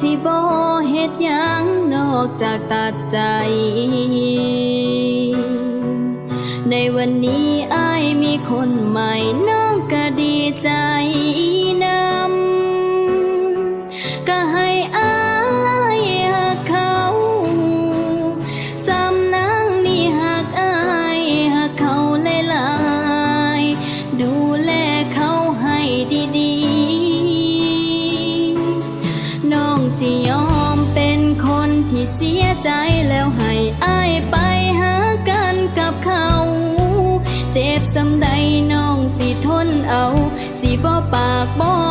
สิบ่เฮ็ดยังนอกจากตัดใจ ในวันนี้อายมีคนใหม่น้องก็ดีใจนำก็ให้ ใจแล้วให้อายไปหากันกับเขา เจ็บสำใดน้องสิทนเอา สิบ่ปากบ่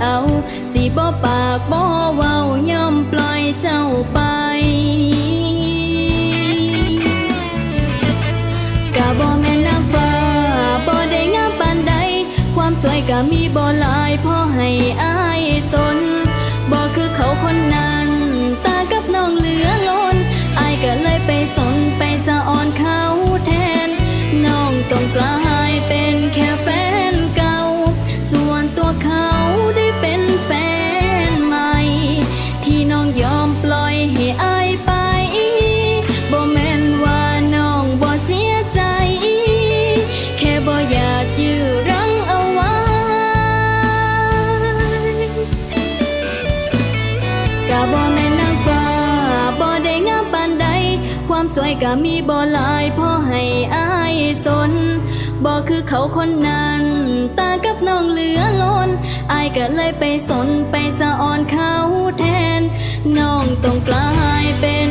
เอา สิบ่ปากบ่เว้ายอมปล่อยเจ้าไปกะบ่แม่น้ำฟ้าบ่ได้งามปานใด ความสวยก็มีบ่หลายพอให้อายสน อยก็มีบ่หลายพ่อให้อายสนบ่คือเขาคนนั้น ตากับน้องเหลือล้นอายก็เลยไปสนไปสะอ่อนเขาแทน น้องต้องกลายเป็น